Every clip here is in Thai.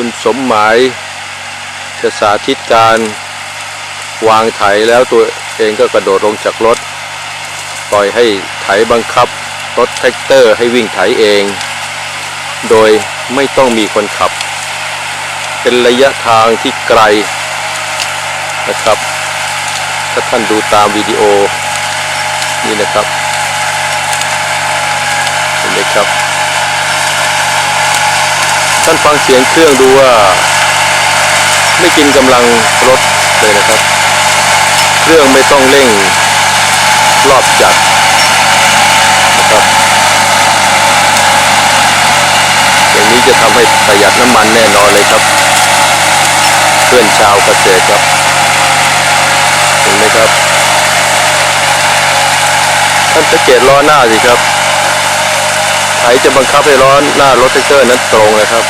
คุณสมหมายจะสาธิตการวางไถแล้วตัวเองก็กระโดดลงจากรถ ปล่อยให้ไถบังคับ รถแท็กเตอร์ให้วิ่งไถเอง โดยไม่ต้องมีคนขับ เป็นระยะทางที่ไกลนะครับ ถ้าท่านดูตามวิดีโอนี่นะครับเห็นไหมครับ ท่านฟังเสียงเครื่องดูว่า ไม่กินกำลังรถเลยนะครับ เครื่องไม่ต้องเร่งรอบจัดนะครับอย่างนี้จะทำให้ประหยัดน้ำมันแน่นอนเลยครับ เพื่อนชาวเกษตรครับเห็นไหมครับ ท่านสังเกตล้อหน้าสิครับไถจะบังคับให้ล้อหน้ารถแท็กเตอร์นั้นตรงนะครับ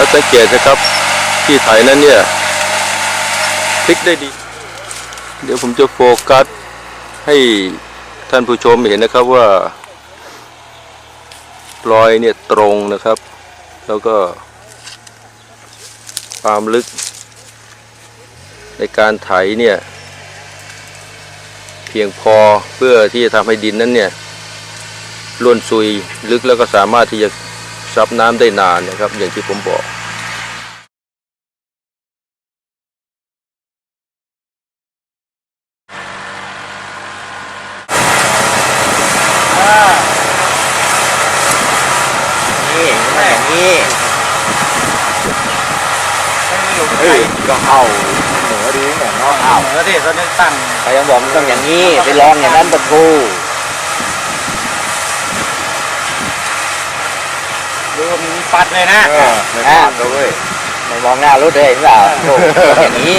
แล้วสังเกตนะครับที่ไถนั้นเนี่ยพลิกได้ดี เดี๋ยวผมจะโฟกัสให้ท่านผู้ชมเห็นนะครับว่ารอยเนี่ยตรงนะครับ แล้วก็ความลึก ในการไถเนี่ย เพียงพอเพื่อที่จะทำให้ดินนั้นเนี่ยล้วนซุยลึกแล้วก็สามารถที่จะ ซับน้ำได้นานนะครับ อย่างที่ผมบอกนี่แม่นี่เฮ้ยก็เอาเหนือดีเนี่ยเนาะเอาเหมือนที่ตอนนี้ตั้งเขายังบอกมันต้องอย่างนี้ ไปลองอย่างนั้นปะทู ดูมันปัดเลยนะ เออไม่พลาดเลยไม่มองหน้ารถเลยเห็นเปล่าโอ้ต้องอย่างนี้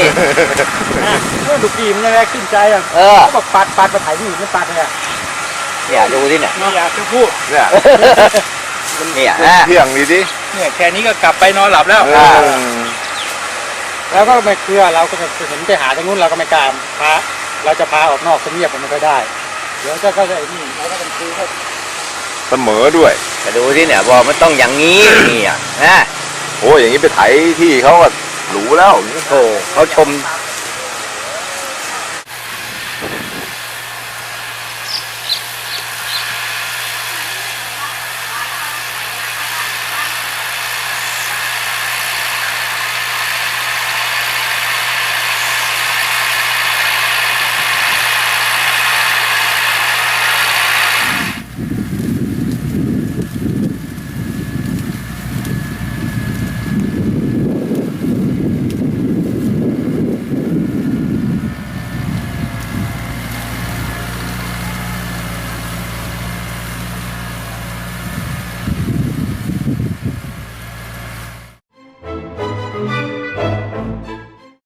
เมื่อดูกีมันยังไงขึ้นใจอะเออเขาบอกปัดปัดมาถ่ายที่อื่นไม่ปัดเลยอะเนี่ยดูที่เนี่ยไม่อยากจะพูดเนี่ยเนี่ยฮะเที่ยงดีดิเนี่ยแค่นี้ก็กลับไปนอนหลับแล้ว เออ่าอแล้วก็ไม่เคลือเราก็จะเห็นไปหาตรงนู้นเราก็ไม่กล้าพาเราจะพาออกนอกสมเนียบมันไม่ค่อยได้ เดี๋ยวจะก็จะไอ้นี่เราก็ต้องคุยให้ เสมอด้วยแต่ดูที่เนี่ยบอกมันต้องอย่างนี้ เนี่ยนะโอ้ยอย่างนี้ไปไถที่เขาก็หรูแล้วโอ้เขาชม